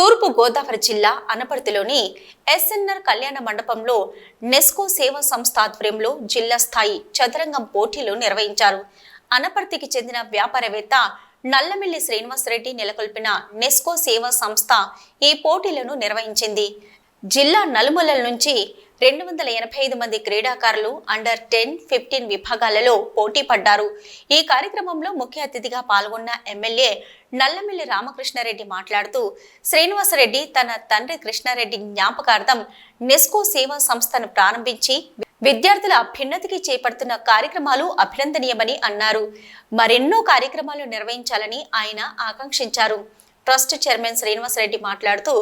తూర్పు గోదావరి జిల్లా అనపర్తిలోని ఎస్ఎన్ఆర్ కళ్యాణ మండపంలో నెస్కో సేవా సంస్థ ఆధ్వర్యంలో జిల్లా స్థాయి చదరంగం పోటీలు నిర్వహించారు. అనపర్తికి చెందిన వ్యాపారవేత్త నల్లమిల్లి శ్రీనివాసరెడ్డి నెలకొల్పిన నెస్కో సేవా సంస్థ ఈ పోటీలను నిర్వహించింది. జిల్లా నలుమూలల నుంచి రెండు వందల ఎనభై ఐదు మంది క్రీడాకారులు అండర్ టెన్ ఫిఫ్టీన్ విభాగాలలో పోటీ పడ్డారు. ఈ కార్యక్రమంలో ముఖ్య అతిథిగా పాల్గొన్న ఎమ్మెల్యే నల్లమిల్లి రామకృష్ణారెడ్డి మాట్లాడుతూ శ్రీనివాసరెడ్డి తన తండ్రి కృష్ణారెడ్డి జ్ఞాపకార్థం నెస్కో సేవా సంస్థను ప్రారంభించి విద్యార్థుల అభ్యున్నతికి చేపడుతున్న కార్యక్రమాలు అభినందనీయమని అన్నారు. మరెన్నో కార్యక్రమాలు నిర్వహించాలని ఆయన ఆకాంక్షించారు. ట్రస్ట్ చైర్మన్ శ్రీనివాసరెడ్డి మాట్లాడుతూ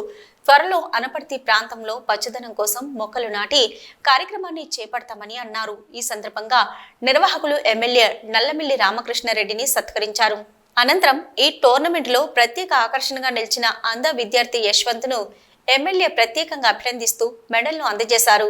త్వరలో అనపర్తి ప్రాంతంలో పచ్చదనం కోసం మొక్కలు నాటి కార్యక్రమాన్ని చేపడతామని అన్నారు. ఈ సందర్భంగా నిర్వాహకులు ఎమ్మెల్యే నల్లమిల్లి రామకృష్ణారెడ్డిని సత్కరించారు. అనంతరం ఈ టోర్నమెంట్లో ప్రత్యేక ఆకర్షణగా నిలిచిన అంధ విద్యార్థి యశ్వంత్ను ఎమ్మెల్యే ప్రత్యేకంగా అభినందిస్తూ మెడల్ను అందజేశారు.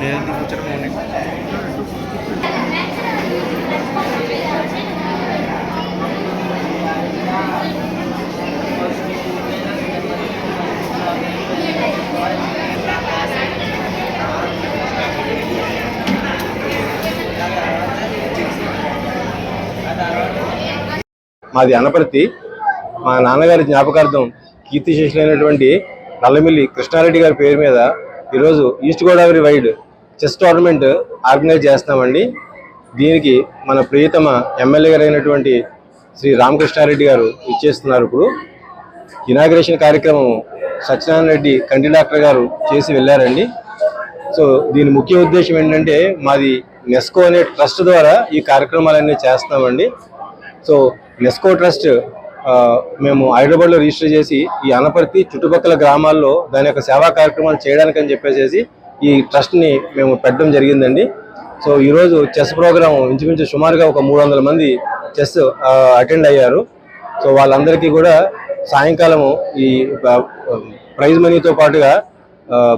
లేదంటే ఫ్యూచర్ మార్నింగ్ మాది అనపర్తి. మా నాన్నగారి జ్ఞాపకార్థం కీర్తి శేషులైనటువంటి నల్లమిల్లి కృష్ణారెడ్డి గారి పేరు మీద ఈరోజు east Godavari wide chess tournament organise చేస్తామండి దీనికి మన ప్రియతమ ఎమ్మెల్యే గారు అయినటువంటి శ్రీ రామకృష్ణారెడ్డి గారు ఇచ్చేస్తున్నారు ఇప్పుడు. ఇనాగ్రేషన్ కార్యక్రమం సత్యనారాయణ రెడ్డి కంటి డాక్టర్ గారు చేసి వెళ్ళారండి. సో దీని ముఖ్య ఉద్దేశం ఏంటంటే మాది నెస్కో అనే ట్రస్ట్ ద్వారా ఈ కార్యక్రమాలన్నీ చేస్తామండి సో నెస్కో ట్రస్ట్ మేము హైదరాబాద్లో రిజిస్టర్ చేసి ఈ అనపర్తి చుట్టుపక్కల గ్రామాల్లో దాని యొక్క సేవా కార్యక్రమాలు చేయడానికి అని చెప్పేసి ఈ ట్రస్ట్ని మేము పెట్టడం జరిగిందండి. సో ఈరోజు చెస్ ప్రోగ్రాం ఇంచుమించు సుమారుగా ఒక మూడు వందల మంది చెస్ అటెండ్ అయ్యారు. సో వాళ్ళందరికీ కూడా సాయంకాలము ఈ ప్రైజ్ మనీతో పాటుగా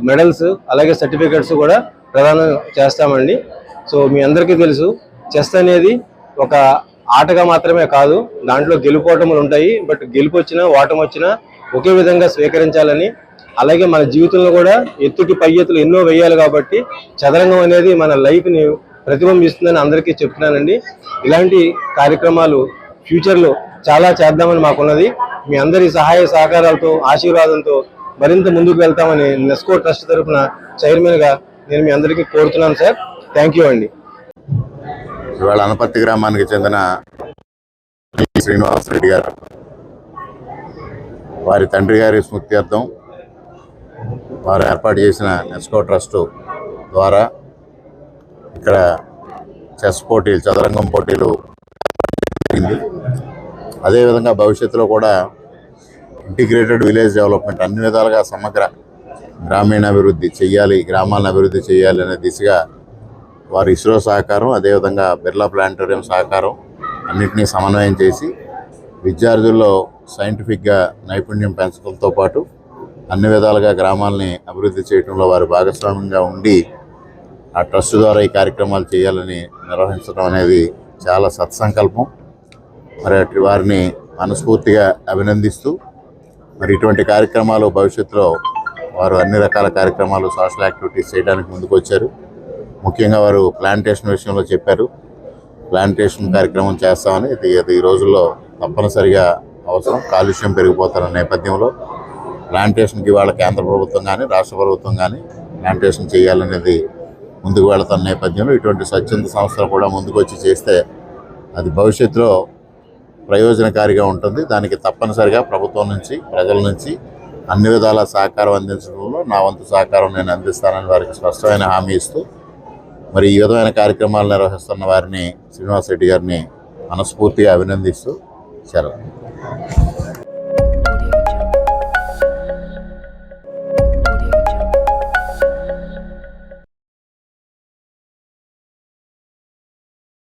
మెడల్స్ అలాగే సర్టిఫికెట్స్ కూడా ప్రదానం చేస్తామండి. సో మీ అందరికీ తెలుసు చెస్ అనేది ఒక ఆటగా మాత్రమే కాదు దాంట్లో గెలుపోటములు ఉంటాయి బట్ గెలుపు వచ్చినా ఓటమి వచ్చినా ఒకే విధంగా స్వీకరించాలని అలాగే మన జీవితంలో కూడా ఎత్తుటి పై ఎత్తులు ఎన్నో వేయాలి కాబట్టి చదరంగం అనేది మన లైఫ్ని ప్రతిబింబిస్తుందని అందరికీ చెప్తున్నానండి. ఇలాంటి కార్యక్రమాలు ఫ్యూచర్లో చాలా చేద్దామని మాకున్నది. మీ అందరి సహాయ సహకారాలతో ఆశీర్వాదంతో మరింత ముందుకు వెళ్తామని నెస్కో ట్రస్ట్ తరఫున చైర్మన్గా నేను మీ అందరికీ కోరుతున్నాను సార్. థ్యాంక్ యూ అండి. ఇవాళ అనపర్తి గ్రామానికి చెందిన శ్రీనివాస్ రెడ్డి గారు. వారి తండ్రి గారి స్మృత్యర్థం వారు ఏర్పాటు చేసిన నెస్కో ట్రస్టు ద్వారా ఇక్కడ చెస్ పోటీలు చదరంగం పోటీలు జరిగింది. అదేవిధంగా భవిష్యత్తులో కూడా ఇంటిగ్రేటెడ్ విలేజ్ డెవలప్మెంట్ అన్ని విధాలుగా సమగ్ర గ్రామీణ అభివృద్ధి చెయ్యాలి గ్రామాలను అభివృద్ధి చేయాలి అనే దిశగా వారి ఇస్రో సహకారం అదేవిధంగా బిర్లా ప్లానిటోరియం సహకారం అన్నింటినీ సమన్వయం చేసి విద్యార్థుల్లో సైంటిఫిక్గా నైపుణ్యం పెంచడంతో పాటు అన్ని విధాలుగా గ్రామాలని అభివృద్ధి చేయడంలో వారు భాగస్వామ్యంగా ఉండి ఆ ట్రస్ట్ ద్వారా ఈ కార్యక్రమాలు చేయాలని నిర్వహించడం అనేది చాలా సత్సంకల్పం. మరి వారిని మనస్ఫూర్తిగా అభినందిస్తూ మరి ఇటువంటి కార్యక్రమాలు భవిష్యత్తులో వారు అన్ని రకాల కార్యక్రమాలు సోషల్ యాక్టివిటీస్ చేయడానికి ముందుకు వచ్చారు ముఖ్యంగా వారు ప్లాంటేషన్ విషయంలో చెప్పారు. ప్లాంటేషన్ కార్యక్రమం చేస్తామని ఇది ఈ రోజుల్లో తప్పనిసరిగా అవసరం. కాలుష్యం పెరిగిపోతున్న నేపథ్యంలో ప్లాంటేషన్కి వాళ్ళ కేంద్ర ప్రభుత్వం కానీ రాష్ట్ర ప్రభుత్వం కానీ ప్లాంటేషన్ చేయాలనేది ముందుకు వెళుతున్న నేపథ్యంలో ఇటువంటి స్వచ్ఛంద సంస్థలు కూడా ముందుకు వచ్చి చేస్తే అది భవిష్యత్తులో ప్రయోజనకారిగా ఉంటుంది. దానికి తప్పనిసరిగా ప్రభుత్వం నుంచి ప్రజల నుంచి అన్ని విధాల సహకారం అందించడంలో నా వంతు సహకారం నేను అందిస్తానని వారికి స్పష్టమైన హామీ ఇస్తూ మరి ఈ విధమైన కార్యక్రమాలు నిర్వహిస్తున్న వారిని శ్రీనివాసరెడ్డి గారిని మనస్ఫూర్తిగా అభినందిస్తూ సెలవు.